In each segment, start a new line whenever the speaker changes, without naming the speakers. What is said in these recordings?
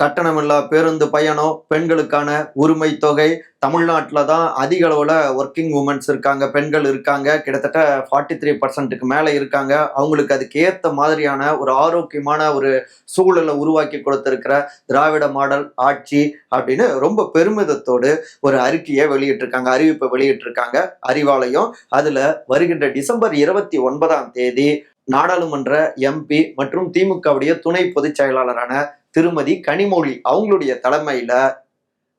கட்டணமில்லா பேருந்து பயணம் பெண்களுக்கான உரிமை தொகை. தமிழ்நாட்டில் தான் அதிக அளவில் ஒர்க்கிங் உமன்ஸ் இருக்காங்க பெண்கள் இருக்காங்க. கிட்டத்தட்ட ஃபார்ட்டி த்ரீ பர்சன்ட்டுக்கு மேலே இருக்காங்க. அவங்களுக்கு அதுக்கு ஏற்ற மாதிரியான ஒரு ஆரோக்கியமான ஒரு சூழலை உருவாக்கி கொடுத்துருக்கிற திராவிட மாடல் ஆட்சி அப்படின்னு ரொம்ப பெருமிதத்தோடு ஒரு அறிக்கையை வெளியிட்டிருக்காங்க அறிவிப்பை வெளியிட்டிருக்காங்க. அறிவாலயம் அதில் வருகின்ற டிசம்பர் இருபத்தி ஒன்பதாம் தேதி நாடாளுமன்ற எம்பி மற்றும் திமுகவுடைய துணை பொதுச் செயலாளரான திருமதி கனிமொழி அவங்களுடைய தலைமையில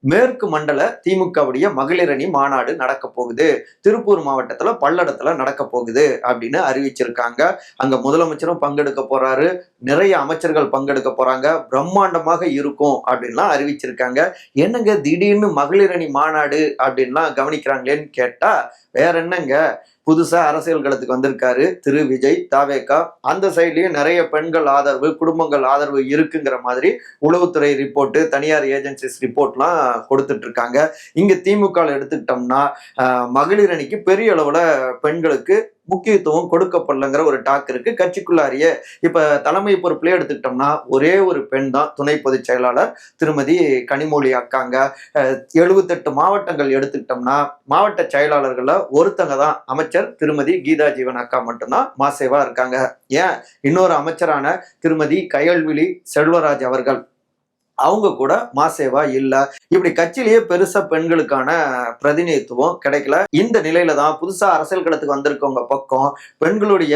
மேற்கு மண்டல திமுகவுடைய மகளிரணி மாநாடு நடக்க போகுது. திருப்பூர் மாவட்டத்துல பல்லடத்துல நடக்க போகுது அப்படின்னு அறிவிச்சிருக்காங்க. அங்க முதலமைச்சரும் பங்கெடுக்க போறாரு. நிறைய அமைச்சர்கள் பங்கெடுக்க போறாங்க. பிரம்மாண்டமாக இருக்கும் அப்படின்லாம் அறிவிச்சிருக்காங்க. என்னங்க திடீர்னு மகளிரணி மாநாடு அப்படின்லாம் கவனிக்கிறாங்களேன்னு கேட்டா வேற என்னங்க? புதுசாக அரசியல் களத்துக்கு வந்திருக்காரு. திரு விஜய் தாவேக்கா. அந்த சைட்லேயும் நிறைய பெண்கள் ஆதரவு குடும்பங்கள் ஆதரவு இருக்குங்கிற மாதிரி உளவுத்துறை ரிப்போர்ட்டு தனியார் ஏஜென்சிஸ் ரிப்போர்ட்லாம் கொடுத்துட்டு இருக்காங்க இங்க திமுக எடுத்துக்கிட்டோம்னா மகளிர் அணிக்கு பெரிய அளவில் பெண்களுக்கு முக்கியத்துவம் கொடுக்கப்படலைங்கிற ஒரு டாக் இருக்கு. கட்சிக்குள்ளாரியே இப்ப தலைமை பொறுப்புலயே எடுத்துக்கிட்டோம்னா ஒரே ஒரு பெண் தான் துணை பொதுச் செயலாளர் திருமதி கனிமொழி அக்காங்க. எழுபத்தெட்டு மாவட்டங்கள் எடுத்துக்கிட்டோம்னா மாவட்ட செயலாளர்கள்ல ஒருத்தங்க தான் அமைச்சர் திருமதி கீதா ஜீவன் அக்கா மட்டும்தான் மாசேவா இருக்காங்க. ஏன்? இன்னொரு அமைச்சரான திருமதி கயல்விழி செல்வராஜ் அவர்கள். அவங்க கூட மாசேவா இல்ல. இப்படி கட்சியிலேயே பெருசா பெண்களுக்கான பிரதிநிதித்துவம் கிடைக்கல. இந்த நிலையில தான் புதுசா அரசியல் களத்துக்கு வந்திருக்கவங்க பக்கம் பெண்களுடைய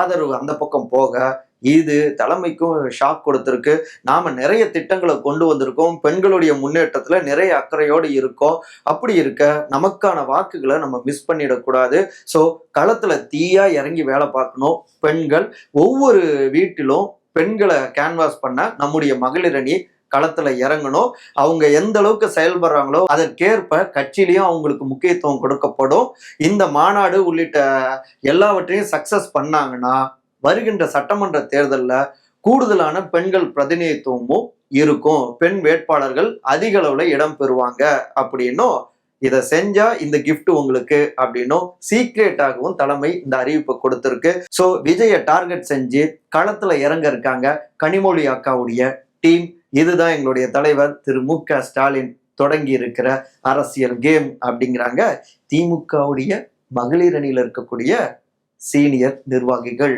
ஆதரவு அந்த பக்கம் போக இது தலைமைக்கும் ஷாக் கொடுத்துருக்கு. நாம நிறைய திட்டங்களை கொண்டு வந்திருக்கோம். பெண்களுடைய முன்னேற்றத்துல நிறைய அக்கறையோடு இருக்கோம். அப்படி இருக்க நமக்கான வாக்குகளை நம்ம மிஸ் பண்ணிடக்கூடாது. ஸோ களத்துல தீயா இறங்கி வேலை பார்க்கணும். பெண்கள் ஒவ்வொரு வீட்டிலும் பெண்களை கேன்வாஸ் பண்ண நம்முடைய மகளிர் அணி களத்துல இறங்கணும். அவங்க எந்த அளவுக்கு செயல்படுறாங்களோ அதற்கேற்ப கட்சியிலையும் அவங்களுக்கு முக்கியத்துவம் கொடுக்கப்படும். இந்த மாநாடு உள்ளிட்ட எல்லாவற்றையும் சக்சஸ் பண்ணாங்கன்னா வருகின்ற சட்டமன்ற தேர்தலில் கூடுதலான பெண்கள் பிரதிநிதித்துவமும் இருக்கும். பெண் வேட்பாளர்கள் அதிக அளவில் இடம் பெறுவாங்க அப்படின்னும் இதை செஞ்சா இந்த கிஃப்ட் உங்களுக்கு அப்படின்னும் சீக்ரெட்டாகவும் தலைமை இந்த அறிவிப்பை கொடுத்துருக்கு. ஸோ விஜயை டார்கெட் செஞ்சு களத்துல இறங்க இருக்காங்க கனிமொழி அக்காவுடைய டீம் இதுதான் எங்களுடைய தலைவர் திரு மு க ஸ்டாலின் தொடங்கி இருக்கிற அரசியல் கேம் அப்படிங்கிறாங்க. திமுகவுடைய மகளிர் அணியில் இருக்கக்கூடிய சீனியர் நிர்வாகிகள்.